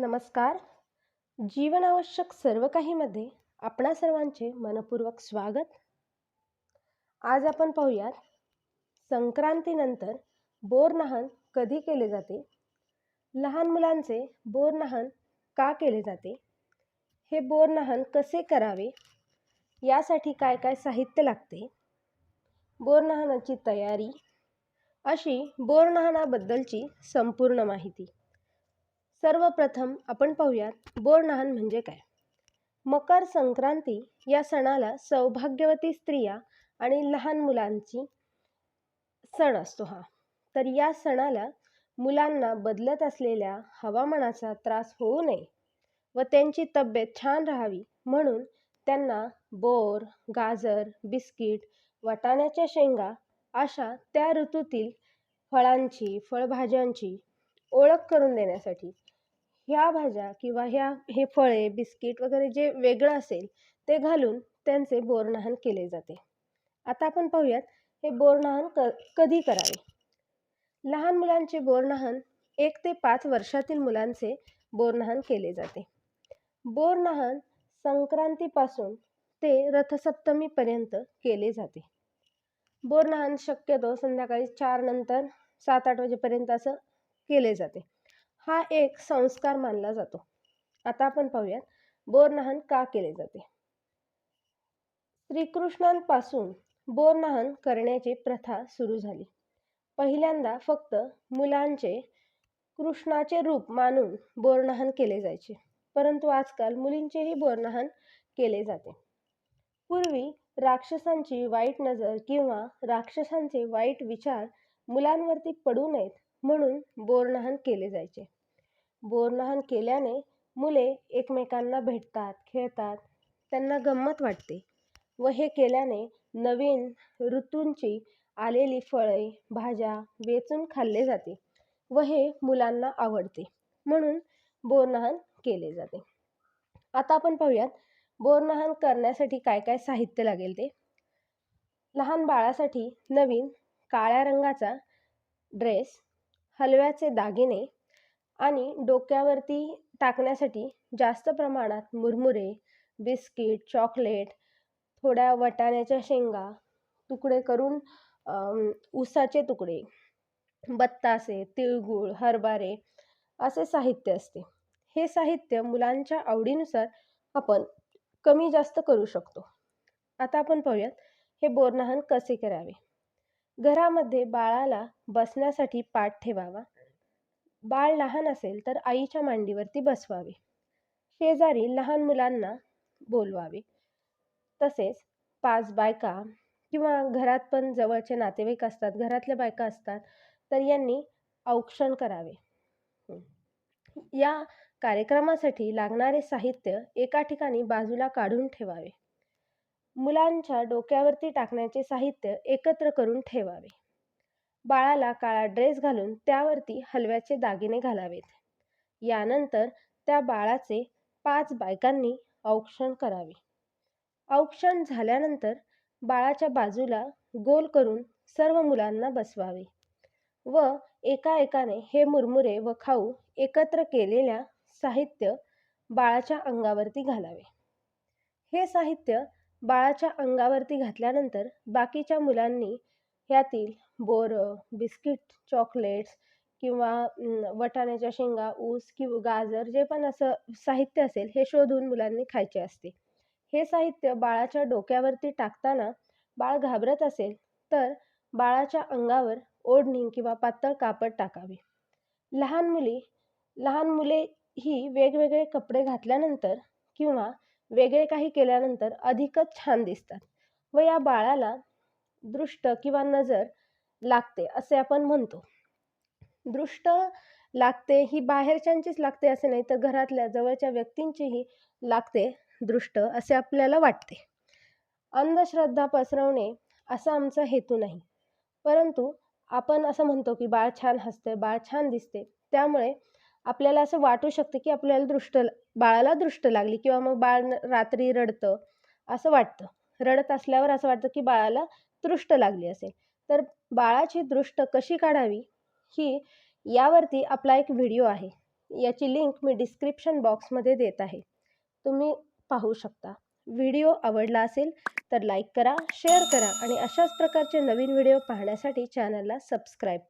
नमस्कार. जीवनावश्यक सर्व काहीमध्ये आपणा सर्वांचे मनपूर्वक स्वागत. आज आपण पाहूयात संक्रांतीनंतर बोरनहन कधी केले जाते? लहान मुलांचे बोरनहन का केले जाते? हे बोरनहन कसे करावे? यासाठी काय काय साहित्य लागते? बोरनहनाची तयारी अशी बोरनहनाबद्दलची संपूर्ण माहिती. सर्वप्रथम आपण पाहूयात बोरनहाण म्हणजे काय? मकर संक्रांती या सणाला सौभाग्यवती स्त्रिया आणि लहान मुलांची सण असतो हा. तर या सणाला मुलांना बदलत असलेल्या हवामानाचा त्रास होऊ नये व त्यांची तब्येत छान राहावी म्हणून त्यांना बोर गाजर बिस्किट वाटाण्याच्या शेंगा अशा त्या ऋतूतील फळांची फळभाज्यांची ओळख करून देण्यासाठी ह्या भाज्या किंवा ह्या हे फळे बिस्किट वगैरे जे वेगळं असेल ते घालून त्यांचे बोरनहाण केले जाते. आता आपण पाहूयात हे बोरनहाण क कधी करावे? लहान मुलांचे बोरनहाण एक ते पाच वर्षातील मुलांचे बोरनहाण केले जाते. बोरनहाण संक्रांतीपासून ते रथसप्तमीपर्यंत केले जाते. बोरनहाण शक्यतो संध्याकाळी चार नंतर सात आठ वाजेपर्यंत असं केले जाते. हा एक संस्कार मानला जातो. आता आपण पाहूयात बोरनहाण का केले जाते? श्रीकृष्णांपासून बोरनहाण करण्याची प्रथा सुरू झाली. पहिल्यांदा फक्त मुलांचे कृष्णाचे रूप मानून बोरनहाण केले जायचे परंतु आजकाल मुलींचेही बोरनहाण केले जाते. पूर्वी राक्षसांची वाईट नजर किंवा राक्षसांचे वाईट विचार मुलांवरती पडू नयेत म्हणून बोरनहाण केले जायचे. बोरनहाण केल्याने मुले एकमेकांना भेटतात खेळतात त्यांना गंमत वाटते व हे केल्याने नवीन ऋतूंची आलेली फळे भाज्या वेचून खाल्ले जाते व हे मुलांना आवडते. म्हणून बोरनहाण केले जाते. आता आपण पाहूयात बोरनहाण करण्यासाठी काय काय साहित्य लागेल ते. लहान बाळासाठी नवीन काळ्या रंगाचा ड्रेस हलव्याचे दागिने आणि डोक्यावरती टाकण्यासाठी जास्त प्रमाणात मुरमुरे बिस्किट चॉकलेट थोड्या वटाण्याच्या शेंगा तुकडे करून ऊसाचे तुकडे बत्तासे तिळगूळ हरभरे असे साहित्य असते. हे साहित्य मुलांच्या आवडीनुसार आपण कमी जास्त करू शकतो. आता आपण पाहूयात हे बोरनहाण कसे करावे? घरामध्ये बाळाला बसण्यासाठी पाठ ठेवावा. बाळ लहान असेल तर आईच्या मांडीवरती बसवावे. शेजारी लहान मुलांना बोलवावे. तसेच पाच बायका किंवा घरात पण जवळचे नातेवाईक असतात घरातल्या बायका असतात तर यांनी औक्षण करावे. या कार्यक्रमासाठी लागणारे साहित्य एका ठिकाणी बाजूला काढून ठेवावे. मुलांच्या डोक्यावरती टाकण्याचे साहित्य एकत्र करून ठेवावे. बाळाला काळा ड्रेस घालून त्यावरती हलव्याचे दागिने घालावेत. यानंतर त्या बाळाचे पाच बायकांनी औक्षण करावे. औक्षण झाल्यानंतर बाळाच्या बाजूला गोल करून सर्व मुलांना बसवावे व एका एकाने हे मुरमुरे व खाऊ एकत्र केलेल्या साहित्य बाळाच्या अंगावरती घालावे. हे साहित्य बाळाच्या अंगावरती घातल्यानंतर बाकीच्या मुलांनी ह्यातील बोरं बिस्किट चॉकलेट्स किंवा वटाण्याच्या शेंगा ऊस किंवा गाजर जे पण असं साहित्य असेल हे शोधून मुलांनी खायचे असते. हे साहित्य बाळाच्या डोक्यावरती टाकताना बाळ घाबरत असेल तर बाळाच्या अंगावर ओढणी किंवा पातळ कापड टाकावे. लहान मुली लहान मुले ही वेगवेगळे कपडे घातल्यानंतर किंवा वेगळे काही केल्यानंतर अधिकच छान दिसतात व या बाळाला दृष्ट किंवा नजर लागते असे आपण म्हणतो. दृष्ट लागते ही बाहेरच्यांचीच लागते असे नाही तर घरातल्या जवळच्या व्यक्तींचीही लागते दृष्ट असे आपल्याला वाटते. अंधश्रद्धा पसरवणे असा आमचा हेतू नाही. परंतु आपण असं म्हणतो की बाळ छान हसते बाळ छान दिसते त्यामुळे आपल्याला असं वाटू शकते की आपल्याला दृष्ट बाळाला दृष्ट लागली किंवा मग बाळ रात्री रडतं असं वाटतं. रडत असल्यावर असं वाटतं की बाळाला दृष्ट लागली असेल. तर बाळाची दृष्ट कशी काढावी? ही यावरती आपला एक व्हिडिओ आहे. याची लिंक मी डिस्क्रिप्शन बॉक्समध्ये देत आहे. तुम्ही पाहू शकता. व्हिडिओ आवडला असेल तर लाईक करा शेअर करा आणि अशाच प्रकारचे नवीन व्हिडिओ पाहण्यासाठी चॅनलला सबस्क्राईब